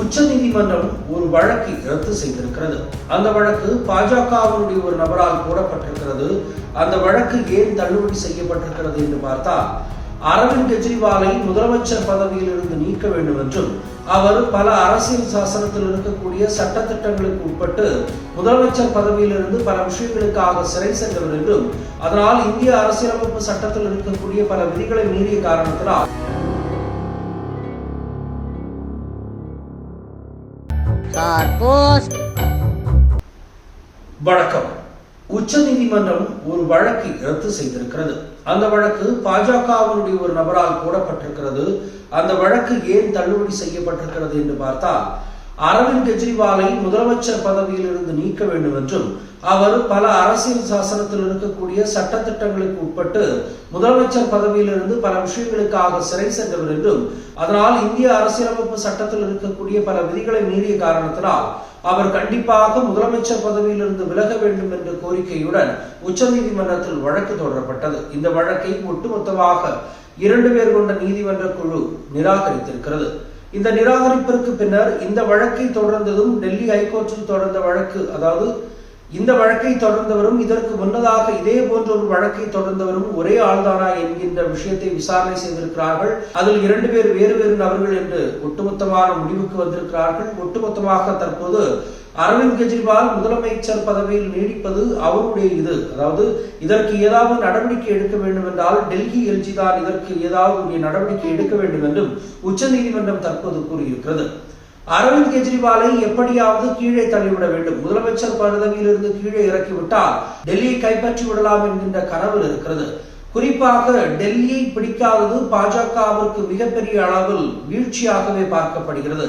உச்சநீதிமன்றம் ஒரு வழக்கை ரத்து செய்திருக்கிறது. அந்த வழக்கு பாஜகவினுடைய ஒரு நபரால் போடப்பட்டிருக்கிறது. அந்த வழக்கு ஏன் தள்ளுபடி செய்யப்பட்டிருக்கிறது என்று பார்த்தால் அரவிந்த் கெஜ்ரிவாலை முதலமைச்சர் பதவியில் இருந்து நீக்க வேண்டும் என்றும் அவர் பல அரசியல் சாசனத்தில் இருக்கக்கூடிய சட்டத்திட்டங்களுக்கு உட்பட்டு முதலமைச்சர் பதவியிலிருந்து பல விஷயங்களுக்காக சிறை சென்றவர் என்றும் அதனால் இந்திய அரசியலமைப்பு சட்டத்தில் இருக்கக்கூடிய பல விதிகளை மீறிய காரணத்தினால் வழக்கம். வணக்கம் உச்சநீதிமன்றம் ஒரு வழக்கை ரத்து செய்திருக்கிறது. அந்த வழக்கு பாஜகவினுடைய ஒரு நபரால் போடப்பட்டிருக்கிறது. அந்த வழக்கு ஏன் தள்ளுபடி செய்யப்பட்டிருக்கிறது என்று பார்த்தால் அரவிந்த் கெஜ்ரிவாலை முதலமைச்சர் பதவியில் இருந்து நீக்க வேண்டும் என்றும் அவர் பல அரசியல் சாசனத்தில் இருக்கக்கூடிய சட்டத்திட்டங்களுக்கு உட்பட்டு முதலமைச்சர் பதவியிலிருந்து பல விஷயங்களுக்காக சிறை சென்றவர் என்றும் அதனால் இந்திய அரசியலமைப்பு சட்டத்தில் இருக்கக்கூடிய பல விதிகளை மீறிய காரணத்தினால் அவர் கண்டிப்பாக முதலமைச்சர் பதவியிலிருந்து விலக வேண்டும் என்ற கோரிக்கையுடன் உச்சநீதிமன்றத்தில் வழக்கு தொடரப்பட்டது. இந்த வழக்கை ஒட்டுமொத்தமாக இரண்டு பேர் கொண்ட நீதிமன்ற குழு நிராகரித்திருக்கிறது. இந்த நிராகரிப்பிற்கு பின்னர் இந்த வழக்கை தொடர்ந்ததும் டெல்லி ஹைகோர்ட்டில் தொடர்ந்த வழக்கு அதாவது இந்த வழக்கை தொடர்ந்தவரும் இதற்கு முன்னதாக இதே போன்ற ஒரு வழக்கை தொடர்ந்தவரும் ஒரே ஆள்தானா என்கின்ற விஷயத்தை விசாரணை செய்திருக்கிறார்கள். அதில் இரண்டு பேர் வேறு வேறு நபர்கள் என்று ஒட்டுமொத்தமான முடிவுக்கு வந்திருக்கிறார்கள். ஒட்டுமொத்தமாக தற்போது அரவிந்த் கெஜ்ரிவால் முதலமைச்சர் பதவியில் நீடிப்பது அவருடைய இது. அதாவது இதற்கு ஏதாவது நடவடிக்கை எடுக்க வேண்டும் என்றால் டெல்லி எல்ஜி தான் இதற்கு ஏதாவது நடவடிக்கை எடுக்க வேண்டும் என்றும் உச்சநீதிமன்றம் தற்போது கூறியிருக்கிறது. அரவிந்த் கெஜ்ரிவாலை எப்படியாவது கீழே தள்ளிவிட வேண்டும். முதலமைச்சர் பதவியிலிருந்து கீழே இறக்கிவிட்டால் டெல்லியை கைப்பற்றி விடலாம் என்கின்ற கனவு இருக்கிறது. குறிப்பாக டெல்லியை பிடிக்காதது பாஜகவிற்கு மிகப்பெரிய அளவில் வீழ்ச்சியாகவே பார்க்கப்படுகிறது.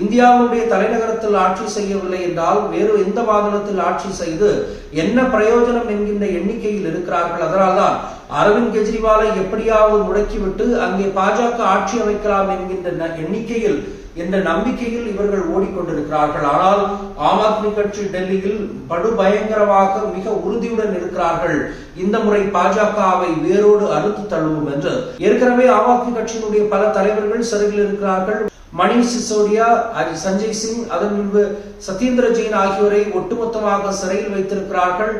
இந்தியாவுடைய தலைநகரத்தில் ஆட்சி செய்யவில்லை என்றால் வேறு எந்த மாநிலத்தில் ஆட்சி செய்து என்ன பிரயோஜனம் என்கின்ற எண்ணிக்கையில் இருக்கிறார்கள். அதனால்தான் அரவிந்த் கெஜ்ரிவாலை எப்படியாவது முடக்கிவிட்டு அங்கே பாஜக ஆட்சி அமைக்கலாம் என்கின்ற எண்ணிக்கையில் என்ற நம்பிக்கையில் இவர்கள் ஓடிக்கொண்டிருக்கிறார்கள். ஆனால் ஆம் ஆத்மி கட்சி டெல்லியில் படு பயங்கரமாக மிக உறுதியுடன் இருக்கிறார்கள். இந்த முறை பாஜகவை வேரோடு அறுத்து தள்ளுவோம் என்று. ஏற்கனவே ஆம் ஆத்மி கட்சியினுடைய பல தலைவர்கள் சிறையில் இருக்கிறார்கள். மணிஷ் சிசோடியா சஞ்சய் சிங் அதன் முன்பு சத்யேந்திர ஜெயின் ஆகியோரை ஒட்டுமொத்தமாக சிறையில் வைத்திருக்கிறார்கள்.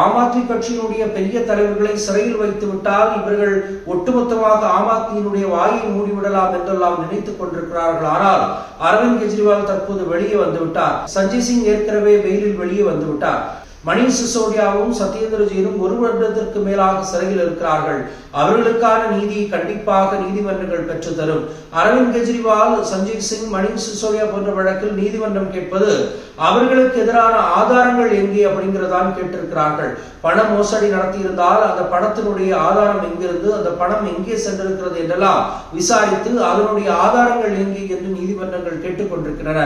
ஆம் ஆத்மி கட்சியினுடைய பெரிய தலைவர்களை சிறையில் வைத்து விட்டால் இவர்கள் ஒட்டுமொத்தமாக ஆம் ஆத்மியினுடைய வாயை மூடிவிடலாம் என்றெல்லாம் நினைத்துக் கொண்டிருக்கிறார்கள். ஆனால் அரவிந்த் கெஜ்ரிவால் தற்போது வெளியே வந்துவிட்டார். சஞ்சய் சிங் ஏற்கனவே வெயிலில் வெளியே வந்துவிட்டார். மணிஷ் சிசோடியாவும் சத்யேந்திரஜியும் ஒரு வருடத்திற்கு மேலாக சிறையில் இருக்கிறார்கள். அவர்களுக்கான நீதியை கண்டிப்பாக நீதிமன்றங்கள் பெற்று தரும். அரவிந்த் கெஜ்ரிவால் சஞ்சீவ் சிங் மணிஷ் சிசோடியா போன்ற வழக்கில் நீதிமன்றம் கேட்பது அவர்களுக்கு எதிரான ஆதாரங்கள் எங்கே அப்படிங்கிறதான் கேட்டிருக்கிறார்கள். பண மோசடி நடத்தியிருந்தால் அந்த பணத்தினுடைய ஆதாரம் எங்கிருந்து அந்த பணம் எங்கே சென்றிருக்கிறது என்றெல்லாம் விசாரித்து அதனுடைய ஆதாரங்கள் எங்கே என்று நீதிமன்றங்கள் கேட்டுக்கொண்டிருக்கின்றன.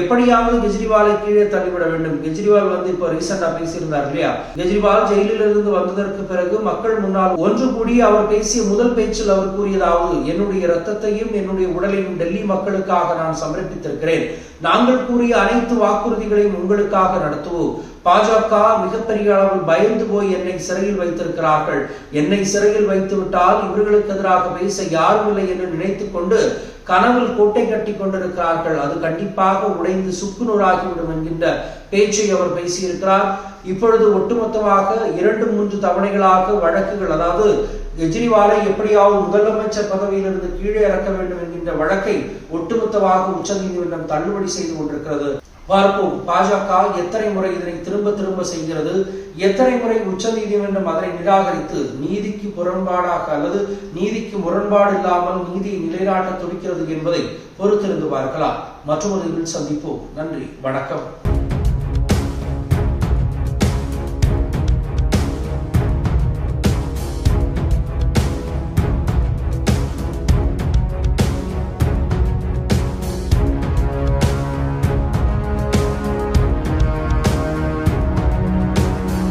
எப்படியாவது கெஜ்ரிவாலை கீழே தள்ளிவிட வேண்டும். கெஜ்ரிவால் வந்து இப்போ ரீசெண்டா சார் பேசியிருந்தார் இல்லையா? கெஜ்ரிவால் ஜெயிலில் இருந்து வந்ததற்கு பிறகு மக்கள் முன்னால் ஒன்று கூடி அவர் பேசிய முதல் பேச்சில் அவர் கூறியதாவது என்னுடைய ரத்தத்தையும் என்னுடைய உடலையும் டெல்லி மக்களுக்காக நான் சமர்ப்பித்திருக்கிறேன். நாங்கள் கூறிய அனைத்து வாக்குறுதிகளையும் உங்களுக்காக நடத்துவோம். பாஜக மிகப்பெரிய அளவில் பயந்து போய் என்னை சிறையில் வைத்திருக்கிறார்கள். என்னை சிறையில் வைத்து விட்டால் இவர்களுக்கு எதிராக பேச யாரும் இல்லை என்று நினைத்துக் கொண்டு கனவில் கோட்டை கட்டி கொண்டிருக்கிறார்கள். அது கண்டிப்பாக உடைந்து சுக்குநூறாகிவிடும் என்கின்ற பேச்சை அவர் பேசியிருக்கிறார். இப்பொழுது ஒட்டுமொத்தமாக இரண்டு மூன்று தவணைகளாக வழக்குகள் அதாவது கெஜ்ரிவாலை எப்படியாவது முதலமைச்சர் பதவியிலிருந்து கீழே இறக்க வேண்டும் என்கின்ற வழக்கை ஒட்டுமொத்தமாக உச்சநீதிமன்றம் தள்ளுபடி செய்து கொண்டிருக்கிறது. பார்ப்போம். பாஜக எத்தனை முறை இதனை திரும்ப திரும்ப செய்கிறது? எத்தனை முறை உச்ச நீதிமன்றம் அதனை நிராகரித்து நீதிக்கு புறம்பாடாக அல்லது நீதிக்கு முரண்பாடு இல்லாமல் நீதியை நிலைநாட்ட துடிக்கிறது என்பதை பொறுத்திருந்து பார்க்கலாம். மற்றொரு சந்திப்போம். நன்றி. வணக்கம்.